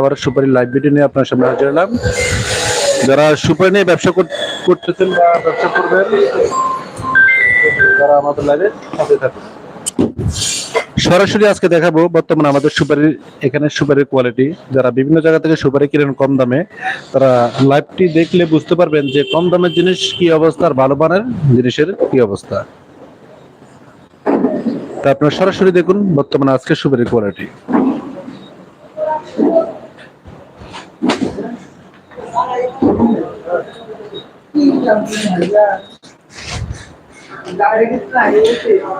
আবার সুপারি live video নিয়ে আপনার সামনে হাজির হলাম। যারা সুপারি নিয়ে ব্যবসা করতেছেন বা ব্যবসা করবেন তারা আমাদের লাইভে সাথে থাকুন। সরাসরি আজকে দেখাবো বর্তমানে আমাদের সুপারির, এখানে সুপারির কোয়ালিটি যারা বিভিন্ন জায়গা থেকে সুপারি কিনেন কম দামে, তারা লাইভটি দেখলে বুঝতে পারবেন যে কম দামের জিনিস কি অবস্থা আর ভালো মানের জিনিসের কি অবস্থা। তা আপনারা সরাসরি দেখুন বর্তমানে আজকে সুপারির কোয়ালিটি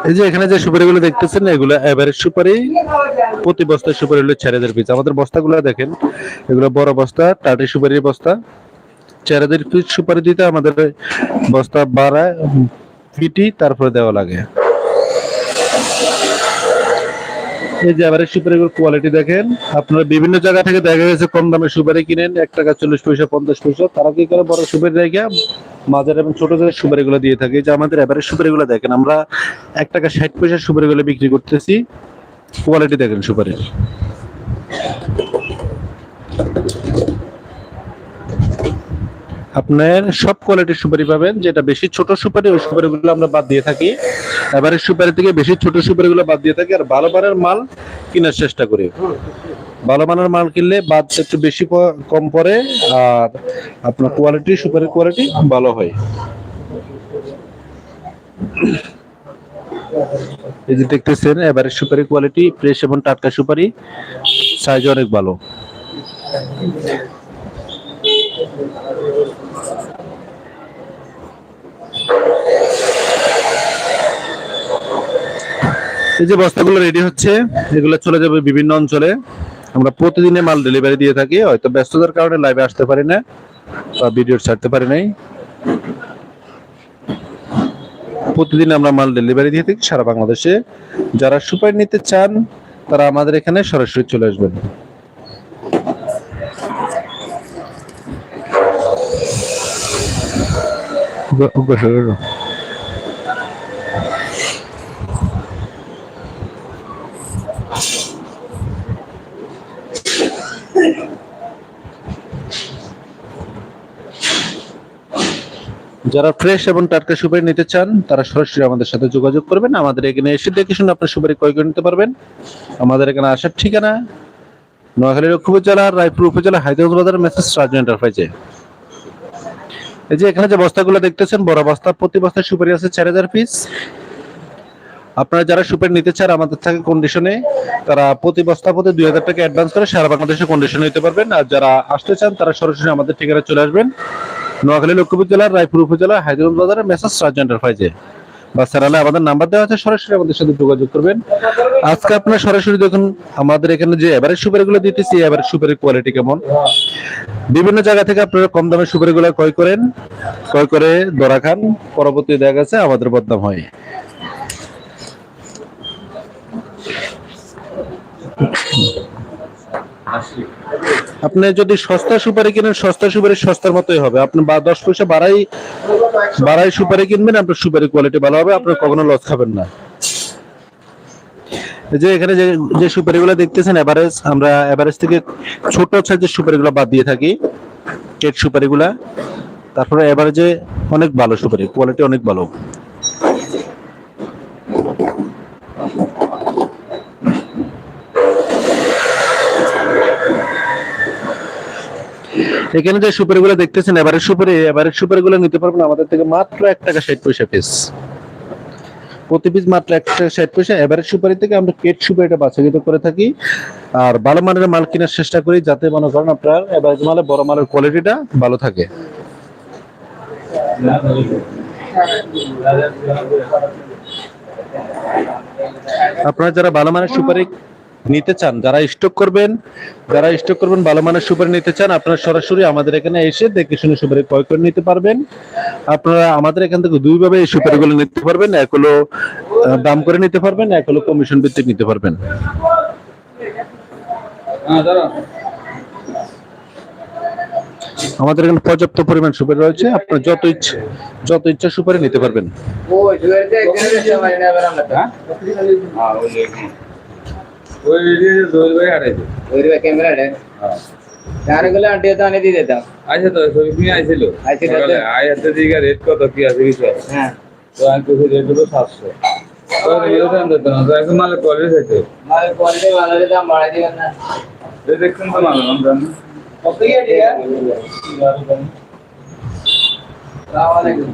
এই যে এখানে যে সুপারিগুলো দেখতেছেন, এগুলো এভারেজ সুপারি, প্রতি বস্তায় সুপারি হলো চার হাজার পিস। আমাদের বস্তাগুলো দেখেন, এগুলো বড় বস্তা টাটি সুপারির বস্তা। চার হাজার পিস সুপারি দিতে আমাদের বস্তা বাড়ায় ফিটি, তারপরে দেওয়া লাগে। এই যে এবারে সুপারিগুলোর কোয়ালিটি দেখেন, আপনারা বিভিন্ন জায়গা থেকে দেখা গেছে কম দামে সুপারি কিনেন, এক টাকা চল্লিশ পয়সা, পঞ্চাশ পয়সা। তারা কি করে? বড় সুপারি রেখে মাঝারি এবং ছোট ছোট সুপারিগুলো দিয়ে থাকে। যে আমাদের এবারে সুপারিগুলো দেখেন, আমরা এক টাকা ষাট পয়সা সুপারিগুলো বিক্রি করতেছি। কোয়ালিটি দেখেন সুপারির। আপনার সব কোয়ালিটির সুপারি পাবেন, যেটা বেশি ছোট সুপারি, ওই সুপারিগুলো আমরা বাদ দিয়ে থাকি। এবারে সুপারি থেকে বেশি ছোট সুপারিগুলো বাদ দিয়ে থাকি, আর ভালো মানের মাল কেনার চেষ্টা করি। ভালো মানের মাল কিনলে বাদ একটু বেশি কম পড়ে, আর আপনার কোয়ালিটি সুপারির কোয়ালিটি ভালো হয়। এই যে দেখতেছেন এবারে সুপারি কোয়ালিটি ফ্রেশ এবং টাটকা সুপারি সাইজ অনেক ভালো। এই যে বস্তাগুলো রেডি হচ্ছে, এগুলো চলে যাবে বিভিন্ন অঞ্চলে। আমরা প্রতিদিনে মাল ডেলিভারি দিয়ে থাকি, হয়তো ব্যস্ততার কারণে লাইভে আসতে পারি না বা ভিডিও ছাড়তে পারি নাই। প্রতিদিন আমরা মাল ডেলিভারি দিয়ে থাকি সারা বাংলাদেশে। যারা সুপার নিতে চান, তারা আমাদের এখানে সরাসরি চলে আসবেন। যারা ফ্রেশ এবং টাটকা সুপারি নিতে চান, তারা সরাসরি আমাদের সাথে যোগাযোগ করবেন। আমাদের এখানে এসে দেখে শুনে আপনার সুপারি ক্রয় করে নিতে পারবেন। আমাদের এখানে আসার ঠিকানা নোয়াখালী লক্ষ্মীপুর জেলার রায়পুর উপজেলা হায়দ্রাবাদ বাজার মেসেজ রাজু এন্টারপ্রাইজে এই যে এখানে যে বস্তাগুলো দেখতেছেন, বড় বস্তা, প্রতি বস্তায় সুপারি আছে চার হাজার পিস আপনারা যারা সুপারি নিতে চান আমাদের থেকে কন্ডিশনে তারা প্রতি বস্তা প্রতি দুই হাজার টাকা অ্যাডভান্স করে সারা বাংলাদেশে কন্ডিশনে নিতে পারবেন। আর যারা আসতে চান, তারা সরাসরি আমাদের ঠিকানা চলে আসবেন। নোয়াখালী লক্ষ্মীপুর জেলার রায়পুর উপজেলা হায়দ্রাবাদ বাজারের মেসাজ রাজু এন্টারপ্রাইজে বা স্যারালে আমাদের নাম্বার দেওয়া আছে, সরাসরি আমাদের সাথে যোগাযোগ করবেন। আজকে আপনারা সরাসরি দেখুন, আমাদের এখানে যে এবারে সুপারিগুলো দিতেছি এবারে সুপারির কোয়ালিটি কেমন। বিভিন্ন জায়গা থেকে আপনারা কম দামে সুপারিগুলো ক্রয় করেন। ক্রয় করে ধরা খান, পরবর্তী দেখা গেছে, আমাদের বদনাম হয়। আপনি যদি সস্তা সুপারি কিনেন, সস্তা সুপারি সস্তার মতোই হবে। আপনি বা দশ পয়সা বাড়াই বাড়াই সুপারি কিনবেন, আপনার সুপারি কোয়ালিটি ভালো হবে আপনার কখনো লস খাবেন না। যে এখানে যে যে সুপারিগুলো দেখতেছেন এভারেজ আমরা এভারেজ থেকে ছোট সাইজের সুপারিগুলো বাদ দিয়ে থাকি। কেট সুপারিগুলা। তারপরে এভারেজে অনেক ভালো সুপারি কোয়ালিটি অনেক ভালো। এখানে যে সুপারিগুলো দেখতেছেন, এবারের সুপারি, এবারের সুপারিগুলো নিতে পারবেন আমাদের থেকে মাত্র এক টাকা ষাট পয়সা পিস প্রতি পিস মাত্র এক টাকা ষাট পয়সা। এবারের সুপারি থেকে আমরা কেট সুপারিটা বাছাইকৃত করে থাকি। আর ভালো মানের মাল কেনার চেষ্টা করি যাতে মনে করেন আপনার এবারের মালে বড় মালের কোয়ালিটিটা ভালো থাকে। আপনারা যারা ভালো মানের সুপারি নিতে চান যারা স্টক করবেন যারা স্টক করবেন ভালো মানের সুপারি নিতে চান আপনারা সরাসরি আমাদের এখানে এসে দেখে শুনে সুপারি ক্রয় করে নিতে পারবেন। আপনারা আমাদের এখান থেকে দুইভাবে এই সুপারিগুলো নিতে পারবেন এক হলো দাম করে নিতে পারবেন এক হলো কমিশন ভিত্তিক নিতে পারবেন। আমাদের এখানে পর্যাপ্ত পরিমাণ সুপারি রয়েছে আপনার যত ইচ্ছা যত ইচ্ছা সুপারি নিতে পারবেন। ক্যামেরা গানে গুলো আন্টি তো আনি দিয়ে দিতাম আচ্ছা তো শরীফ নিয়ে আইছিল আইছিল তো। সকালে আই হাতে দিকে রেট কত কি আছে কিছু? হ্যাঁ তো আমি তো রেট হলো সাতশো তো রেট দাম দিত না তো এখন মালে কোয়ালিটি থাকে মালের কোয়ালিটি ভালো দাম বাড়াই দিবেন না তো মাল আছে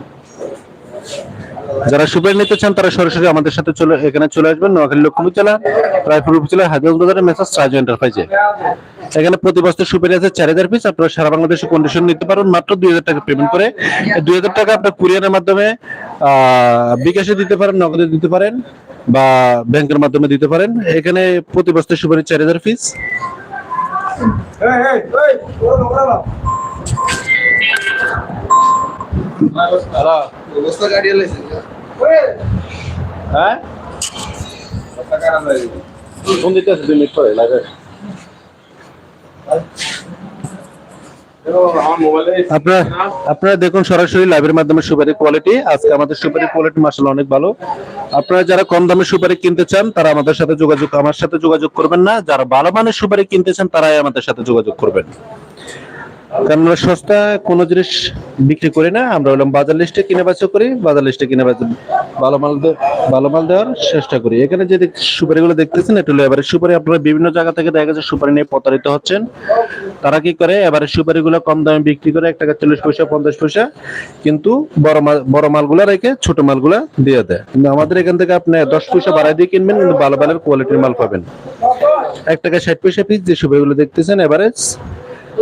যারা সুপারি নিতে চান, তারা সরাসরি আমাদের সাথে চলে এখানে চলে আসবেন, নোয়াখালী লক্ষ্মী জেলা রায়পুর উপজেলা হাজবাজ বাজারের মেসাজ রাজু এন্টারপ্রাইজে এখানে প্রতি বস্তা সুপারি আছে চার হাজার পিস আপনারা সারা বাংলাদেশে কন্ডিশন নিতে পারবেন মাত্র দুই হাজার টাকা পেমেন্ট করে। দুই হাজার টাকা আপনার কুরিয়ারের মাধ্যমে বিকাশে দিতে পারেন, নগদে দিতে পারেন, বা ব্যাংকের মাধ্যমে দিতে পারেন। এখানে প্রতি বস্তা সুপারি চার হাজার পিস অবস্থা গাড়ি লাইছে দিতে আছে দুই মিনিট পরে লাগে আমার মোবাইলে আপনারা দেখুন সরাসরি লাইভের মাধ্যমে সুপারি কোয়ালিটি আজকে আমাদের সুপারি কোয়ালিটি মাসাল্লাহ অনেক ভালো। আপনারা যারা কম দামে সুপারি কিনতে চান, তারা আমাদের সাথে যোগাযোগ, আমার সাথে যোগাযোগ করবেন না। যারা ভালো মানের সুপারি কিনতে চান, তারাই আমাদের সাথে যোগাযোগ করবেন। কারণ আমরা সস্তা কোনো জিনিস বিক্রি করি না। আমরা বাজার লিস্টে কিনে করি, বাজার লিস্টে কিনে ভালো মাল ভালো মাল দেওয়ার চেষ্টা করি। এখানে যে সুপারিগুলো দেখতেছেন এবারে সুপারি। আপনারা বিভিন্ন জায়গা থেকে দেখা সুপারি নিয়ে প্রতারিত হচ্ছেন। তারা কি করে? এবারে সুপারিগুলো কম দামে বিক্রি করে এক টাকা চল্লিশ পয়সা, পঞ্চাশ পয়সা কিন্তু বড় মাল বড় মালগুলা রেখে ছোট মালগুলা দিয়ে দেয়। কিন্তু আমাদের এখান থেকে আপনি দশ পয়সা বাড়াই দিয়ে কিনবেন, কিন্তু ভালো ভালো কোয়ালিটির মাল পাবেন। এক টাকা ষাট পয়সা পিস যে সুপারিগুলো দেখতেছেন, এভারেজ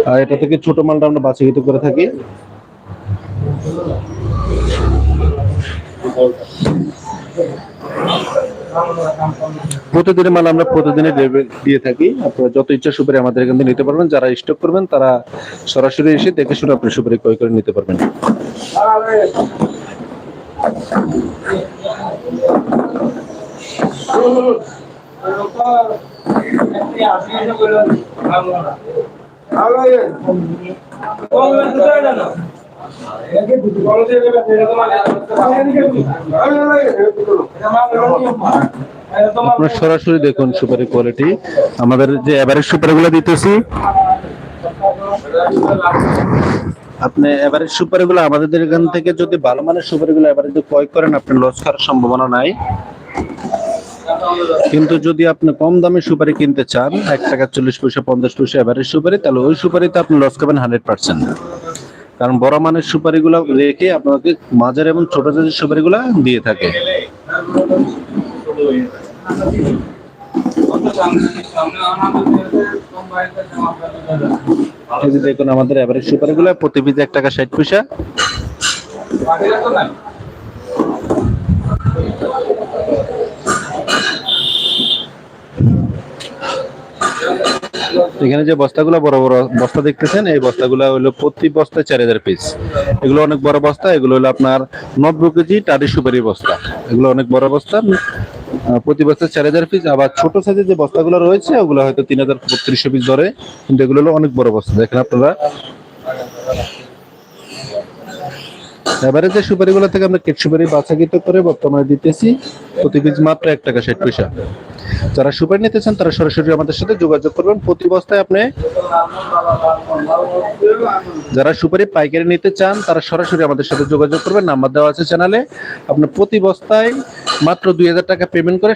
আর এটা থেকে ছোট মালটা আমরা বাছাইকৃত করে থাকি। প্রতিদিনের মাল আমরা প্রতিদিনের দিয়ে থাকি। আপনারা যত ইচ্ছা সুপারি আমাদের এখান নিতে পারবেন, যারা স্টক করবেন, তারা সরাসরি এসে দেখে শুনে আপনি সুপারি ক্রয় করে নিতে পারবেন। আপনারা সরাসরি দেখুন সুপারি কোয়ালিটি আমাদের যে এভারেজ সুপারি গুলো দিতেছি, আপনি এভারেজ সুপারি গুলো আমাদের এখান থেকে যদি ভালো মানের সুপারি গুলো এভারেজ ক্রয় করেন আপনি লস খাওয়ার সম্ভাবনা নাই। কিন্তু যদি আপনি কম দামে সুপারি কিনতে চান, এক টাকা চল্লিশ পয়সা, পঞ্চাশ পয়সা এভারেজ সুপারি, তাহলে ওই সুপারিতে আপনি লস খাবেন হান্ড্রেড পার্সেন্ট কারণ বড় মানের সুপারিগুলো রেখে আপনাকে মাঝের এবং ছোট সাইজের সুপারিগুলো দিয়ে থাকে। দেখুন, আমাদের এভারেজ সুপারিগুলো প্রতি পিস এক টাকা ষাট পয়সা। এখানে যে বস্তাগুলো বড় বড় বস্তা দেখতেছেন, এই বস্তাগুলো হলো প্রতি বস্তায় চার হাজার পিস এগুলো অনেক বড় বস্তা, এগুলো হলো আপনার নব্বই কেজি টাটি সুপারি বস্তা। এগুলো অনেক বড় বস্তা। প্রতি বস্তা চার হাজার পিস আবার ছোট সাইজের যে বস্তাগুলো রয়েছে, ওগুলো হয়তো তিন হাজার বত্রিশশো পিস ধরে, কিন্তু এগুলো হলো অনেক বড় বস্তা। দেখেন আপনারা। এবারে যে সুপারিগুলো থেকে আমরা কেট সুপারি বাছাকৃত করে বর্তমানে দিতেছি, প্রতি পিস মাত্র এক টাকা ষাট পয়সা। যারা সুপারি নিতে চান, তারা সরাসরি আমাদের সাথে যোগাযোগ করবেন। প্রতি বস্তায় আপনি যারা সুপারি পাইকারি নিতে চান, তারা সরাসরি আমাদের সাথে যোগাযোগ করবেন। নাম্বার দেওয়া আছে চ্যানেলে। আপনি প্রতি বস্তায় মাত্র দুই হাজার টাকা পেমেন্ট করে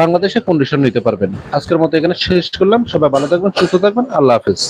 বাংলাদেশে কন্ডিশন নিতে পারবেন। আজকের মতো এখানে শেষ করলাম। সবাই ভালো থাকবেন, সুস্থ থাকবেন। আল্লাহ হাফেজ।